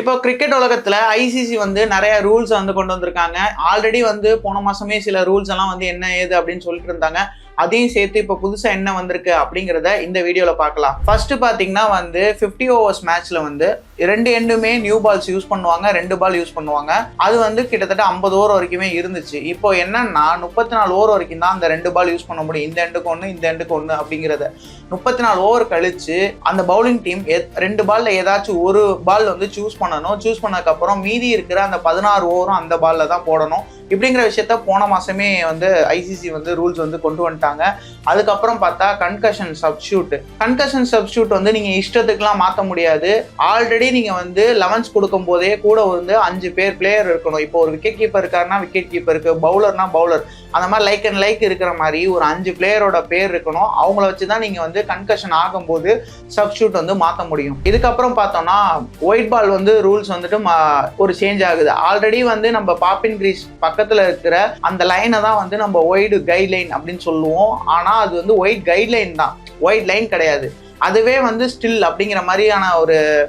இப்போ கிரிக்கெட் உலகத்துல ஐசிசி வந்து நிறைய ரூல்ஸ் வந்து கொண்டு வந்திருக்காங்க. ஆல்ரெடி வந்து போன மாசமே சில ரூல்ஸ் எல்லாம் வந்து என்ன ஏது அப்படின்னு சொல்லிட்டு இருந்தாங்க. அதையும் சேர்த்து இப்போ புதுசா என்ன வந்திருக்கு அப்படிங்கிறத இந்த வீடியோல பார்க்கலாம். ஃபர்ஸ்ட் பாத்தீங்கன்னா வந்து 50 ஓவர்ஸ் மேட்ச்ல வந்து ரெண்டு எண்டுமே நியூ பால்ஸ் யூஸ் பண்ணுவாங்க ரெண்டு பால் யூஸ் பண்ணுவாங்க. அது வந்து கிட்டத்தட்ட ஐம்பது ஓவர் வரைக்குமே இருந்துச்சு. இப்போ என்னன்னா முப்பத்தி நாலு ஓவர் வரைக்கும் தான் அந்த ரெண்டு பால் யூஸ் பண்ண முடியும். இந்த எண்டுக்கு ஒன்று இந்த எண்டுக்கு ஒன்று அப்படிங்கிறத. முப்பத்தி நாலு ஓவர் கழிச்சு அந்த பவுலிங் டீம் ரெண்டு பால்ல ஏதாச்சும் ஒரு பால் வந்து சூஸ் பண்ணணும். சூஸ் பண்ணதுக்கப்புறம் மீதி இருக்கிற அந்த பதினாறு ஓவரும் அந்த பால்ல தான் போடணும். இப்படிங்கிற விஷயத்த போன மாசமே வந்து ஐசிசி வந்து ரூல்ஸ் வந்து கொண்டு வந்துட்டாங்க. அதுக்கப்புறம் பார்த்தா கன்கஷன் சப்ஸ்டியூட் கன்கஷன் சப்ஸ்டியூட் வந்து நீங்க இஷ்டத்துக்குலாம் மாற்ற முடியாது. ஆல்ரெடி நீங்கள் வந்து லெவன்ஸ் கொடுக்கும் போதே கூட வந்து அஞ்சு பேர் பிளேயர் இருக்கணும். இப்போ ஒரு விக்கெட் கீப்பர் இருக்காருன்னா விக்கெட் கீப்பருக்கு பவுலர்னா பவுலர் அந்த மாதிரி லைக் அண்ட் லைக் இருக்கிற மாதிரி ஒரு அஞ்சு பிளேயரோட பேர் இருக்கணும். அவங்கள வச்சு தான் நீங்கள் வந்து கன்கஷன் ஆகும்போது சப்ஸ்டியூட் வந்து மாற்ற முடியும். இதுக்கப்புறம் பார்த்தோம்னா ஒயிட் பால் வந்து ரூல்ஸ் வந்துட்டு மா- ஒரு சேஞ்ச் ஆகுது. ஆல்ரெடி வந்து நம்ம பாப்பின் கிரீஸ் பக்கத்தில் இருக்கிற அந்த லைனை தான் வந்து நம்ம ஒயிடு கைட்லைன் அப்படின்னு சொல்லுவோம். ஆனால் அது வந்து ஒயிட் கைட்லைன் தான். ஒயிட் லைன் கிடையாது. அதுவே வந்து ஸ்டில் அப்படிங்கிற மாதிரியான ஒரு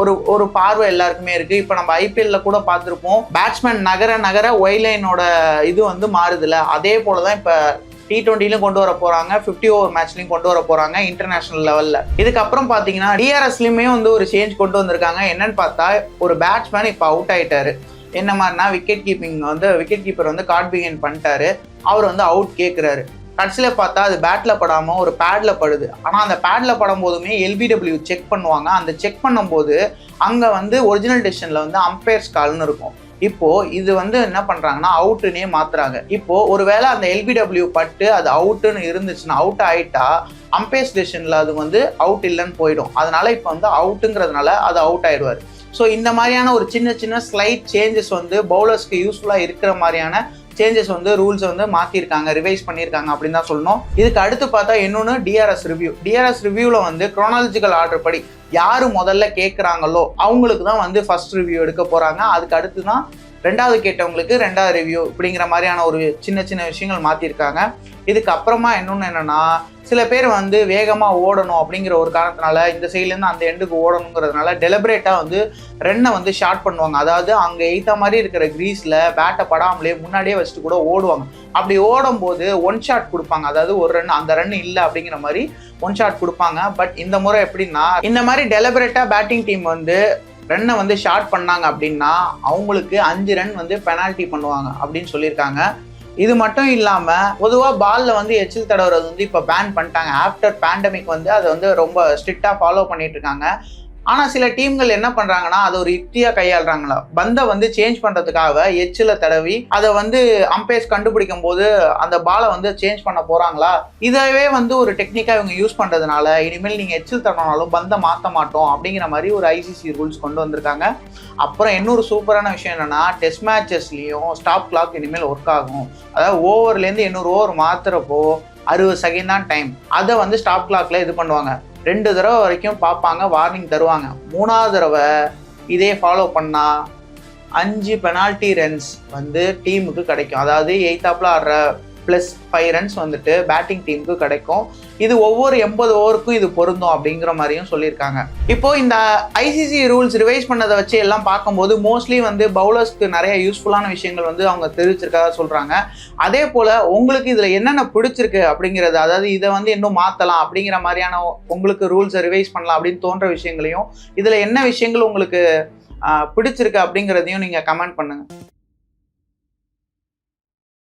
ஒரு ஒரு பார்வை எல்லாருக்குமே இருக்கு. இப்போ நம்ம ஐபிஎல்ல கூட பார்த்துருப்போம். பேட்ஸ்மேன் நகர நகர ஒய்லைனோட இது வந்து மாறுதுல அதே போல தான் இப்போ டி டுவெண்ட்டிலும் கொண்டு வர போறாங்க. 50 ஓவர் மேட்ச்லையும் கொண்டு வர போறாங்க இன்டர்நேஷனல் லெவல்ல இதுக்கப்புறம் பாத்தீங்கன்னா டிஆர்எஸ்லயுமே வந்து ஒரு சேஞ்ச் கொண்டு வந்திருக்காங்க. என்னன்னு பார்த்தா ஒரு பேட்ஸ்மேன் இப்போ அவுட் ஆயிட்டாரு. என்ன மாதிரினா விக்கெட் கீப்பிங் வந்து விக்கெட் கீப்பர் வந்து கார்ட் பிகின் பண்ணிட்டாரு. அவர் வந்து அவுட் கேட்குறாரு கடைசியில் பார்த்தா அது பேட்டில் படாமல் ஒரு பேடில் படுது. ஆனால் அந்த பேடில் படும் போதுமே எல்பிடபிள்யூ செக் பண்ணுவாங்க. அந்த செக் பண்ணும்போது அங்கே வந்து ஒரிஜினல் டெசிஷனில் வந்து அம்பையர்ஸ் கால்னு இருக்கும். இப்போது இது வந்து என்ன பண்ணுறாங்கன்னா அவுட்டுனே மாற்றுறாங்க இப்போது ஒருவேளை அந்த எல்பிடபிள்யூ பட்டு அது அவுட்டுன்னு இருந்துச்சுன்னா அவுட் ஆகிட்டா அம்பையர்ஸ் டெசிஷனில் அது வந்து அவுட் இல்லைன்னு போயிடும். அதனால் இப்போ வந்து அவுட்டுங்கிறதுனால அது அவுட் ஆயிடுவார். ஸோ இந்த மாதிரியான ஒரு சின்ன சின்ன ஸ்லைட் சேஞ்சஸ் வந்து பவுலர்ஸ்க்கு யூஸ்ஃபுல்லாக இருக்கிற மாதிரியான சேஞ்சஸ் வந்து ரூல்ஸ் வந்து மாற்றிருக்காங்க ரிவைஸ் பண்ணியிருக்காங்க அப்படின்னு தான் சொல்லணும். இதுக்கு அடுத்து பார்த்தா இன்னொன்று டிஆர்எஸ் ரிவ்யூ டிஆர்எஸ் ரிவ்யூவில் வந்து குரோனாலஜிக்கல் ஆர்டர் படி யார் முதல்ல கேட்குறாங்களோ அவங்களுக்கு தான் வந்து ஃபர்ஸ்ட் ரிவ்யூ எடுக்க போகிறாங்க அதுக்கு அடுத்து தான் ரெண்டாவது கேட்டவங்களுக்கு ரெண்டாவது ரிவ்யூ இப்படிங்கிற மாதிரியான ஒரு சின்ன சின்ன விஷயங்கள் மாற்றிருக்காங்க இதுக்கு அப்புறமா இன்னொன்று என்னென்னா சில பேர் வந்து வேகமாக ஓடணும் அப்படிங்கிற ஒரு காரணத்தினால இந்த சைட்லேருந்து அந்த எண்டுக்கு ஓடணுங்கிறதுனால டெலிபரேட்டாக வந்து ரன்னை வந்து ஷார்ட் பண்ணுவாங்க. அதாவது அங்கே எய்த்த மாதிரி இருக்கிற க்ரீஸில் பேட்டை படாமலே முன்னாடியே வச்சுட்டு கூட ஓடுவாங்க. அப்படி ஓடும்போது ஒன் ஷாட் கொடுப்பாங்க. அதாவது ஒரு ரன் அந்த ரன் இல்லை அப்படிங்கிற மாதிரி ஒன் ஷாட் கொடுப்பாங்க. பட் இந்த முறை எப்படின்னா இந்த மாதிரி டெலிபரேட்டாக பேட்டிங் டீம் வந்து ரன்னை வந்து ஷார்ட் பண்ணாங்க அப்படின்னா அவங்களுக்கு அஞ்சு ரன் வந்து பெனால்ட்டி பண்ணுவாங்க அப்படின்னு சொல்லியிருக்காங்க. இது மட்டும் இல்லாம பொதுவா பால்ல வந்து எச்சில் தடவுறது வந்து இப்ப பேன் பண்ணிட்டாங்க. ஆஃப்டர் பேண்டமிக் வந்து அதை வந்து ரொம்ப ஸ்ட்ரிக்டா ஃபாலோ பண்ணிட்டு இருக்காங்க. ஆனால் சில டீம்கள் என்ன பண்ணுறாங்கன்னா அதை ஒரு யுக்தியா கையாளுறாங்களா? பந்தை வந்து சேஞ்ச் பண்ணுறதுக்காக எச்சில் தடவி அதை வந்து அம்பேஸ் கண்டுபிடிக்கும் போது அந்த பாலை வந்து சேஞ்ச் பண்ண போகிறாங்களா இதவே வந்து ஒரு டெக்னிக்காக இவங்க யூஸ் பண்ணுறதுனால இனிமேல் நீங்கள் எச்சில் தடவினாலும் பந்தை மாற்ற மாட்டோம் அப்படிங்கிற மாதிரி ஒரு ஐசிசி ரூல்ஸ் கொண்டு வந்திருக்காங்க. அப்புறம் இன்னொரு சூப்பரான விஷயம் என்னென்னா டெஸ்ட் மேட்சஸ்லேயும் ஸ்டாப் கிளாக் இனிமேல் ஒர்க் ஆகும். அதாவது ஓவர்லேருந்து எண்ணூறு ஓவர் மாற்றுறப்போ அறுபது செகண்ட் தான் டைம் அதை வந்து ஸ்டாப் கிளாக்ல இது பண்ணுவாங்க. ரெண்டு தடவை வரைக்கும் பார்ப்பாங்க வார்னிங் தருவாங்க. மூணாவது தடவை இதே ஃபாலோ பண்ணால் அஞ்சு பெனால்ட்டி ரன்ஸ் வந்து டீமுக்கு கிடைக்கும். அதாவது எயித்தாப்பில் ஆடுற ப்ளஸ் ஃபைவ் ரன்ஸ் வந்துட்டு பேட்டிங் டீமுக்கு கிடைக்கும். இது ஒவ்வொரு எண்பது ஓவருக்கும் இது பொருந்தும் அப்படிங்கிற மாதிரியும் சொல்லியிருக்காங்க. இப்போ இந்த ஐசிசி ரூல்ஸ் ரிவைஸ் பண்ணதை வச்சு எல்லாம் பார்க்கும்போது மோஸ்ட்லி வந்து பவுலர்ஸ்க்கு நிறைய யூஸ்ஃபுல்லான விஷயங்கள் வந்து அவங்க தெரிவிச்சிருக்காத சொல்கிறாங்க அதே போல் உங்களுக்கு இதில் என்னென்ன பிடிச்சிருக்கு அப்படிங்கிறது அதாவது இதை வந்து இன்னும் மாற்றலாம் அப்படிங்கிற மாதிரியான உங்களுக்கு ரூல்ஸை ரிவைஸ் பண்ணலாம் அப்படின்னு தோன்ற விஷயங்களையும் இதில் என்ன விஷயங்கள் உங்களுக்கு பிடிச்சிருக்கு அப்படிங்கிறதையும் நீங்கள் கமெண்ட் பண்ணுங்கள்